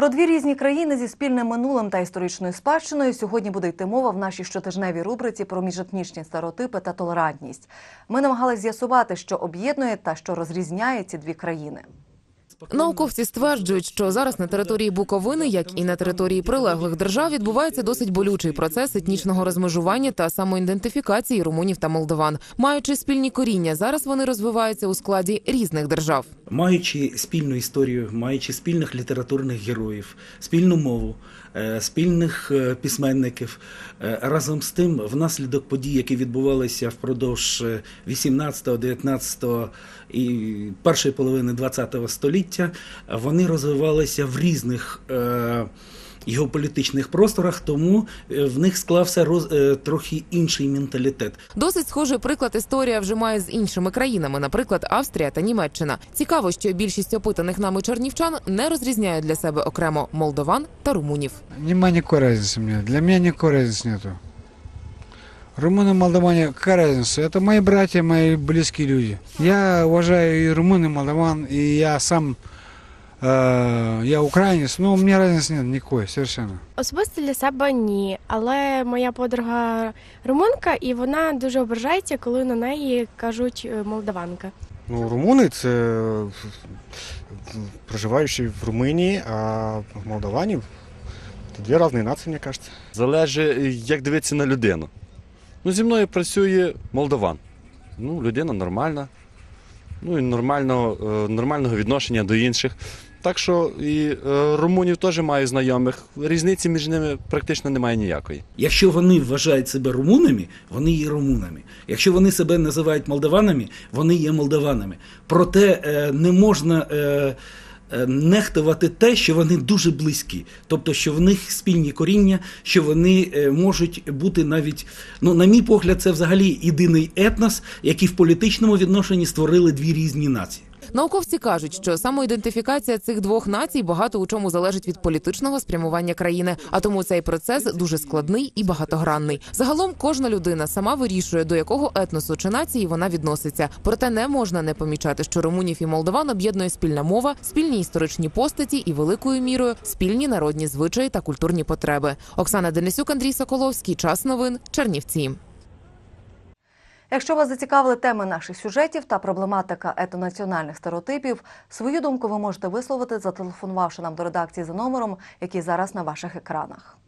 Про дві різні країни зі спільним минулим та історичною спадщиною сьогодні буде йти мова в нашій щотижневій рубриці про міжетнічні стереотипи та толерантність. Ми намагалися з'ясувати, що об'єднує та що розрізняє ці дві країни. Науковці стверджують, що зараз на території Буковини, як і на території прилеглих держав, відбувається досить болючий процес етнічного розмежування та самоідентифікації румунів та молдован. Маючи спільні коріння, зараз вони розвиваються у складі різних держав. Маючи спільну історію, маючи спільних літературних героїв, спільну мову, е, спільних е, письменників, е, разом з тим, внаслідок подій, які відбувалися впродовж 18, 19 і першої половини 20 століття, вони розвивалися в різних е, Геополітичних просторах, тому е, в них склався роз, е, трохи інший менталітет. Досить схожий приклад історія вже має з іншими країнами, наприклад, Австрія та Німеччина. Цікаво, що більшість опитаних нами чернівчан не розрізняють для себе окремо молдован та румунів. Нема никакой разницы мне. Для меня никакой разницы нету. Румыны, молдаване, какая разница? Это мои братья, мои близкие люди. Я уважаю и румын, и молдаван, и я сам, э, я украинец, но у меня разницы нет совершенно. Особисто для себе ні. Але моя подруга румунка, і вона дуже ображається, коли на неї кажуть е, молдаванка. Ну, румуни це е, проживаючі в Румунії, а молдавані це дві різні нації, мені кажеться. Залежить, як дивитися на людину. Ну, зі мною працює молдаван. Ну, людина нормальна. Ну і нормального, е, нормального відношення до інших. Так що і е, румунів теж маю знайомих. Різниці між ними практично немає ніякої. Якщо вони вважають себе румунами, вони є румунами. Якщо вони себе називають молдаванами, вони є молдаванами. Проте е, не можна е, нехтувати те, що вони дуже близькі, тобто, що в них спільні коріння, що вони можуть бути навіть, ну, на мій погляд, це взагалі єдиний етнос, який в політичному відношенні створили дві різні нації. Науковці кажуть, що самоідентифікація цих двох націй багато у чому залежить від політичного спрямування країни, а тому цей процес дуже складний і багатогранний. Загалом кожна людина сама вирішує, до якого етносу чи нації вона відноситься. Проте не можна не помічати, що румунів і молдаван об'єднує спільна мова, спільні історичні постаті і великою мірою спільні народні звичаї та культурні потреби. Оксана Денисюк, Андрій Соколовський. Час новин. Чернівці. Якщо вас зацікавили теми наших сюжетів та проблематика етонаціональних стереотипів, свою думку ви можете висловити, зателефонувавши нам до редакції за номером, який зараз на ваших екранах.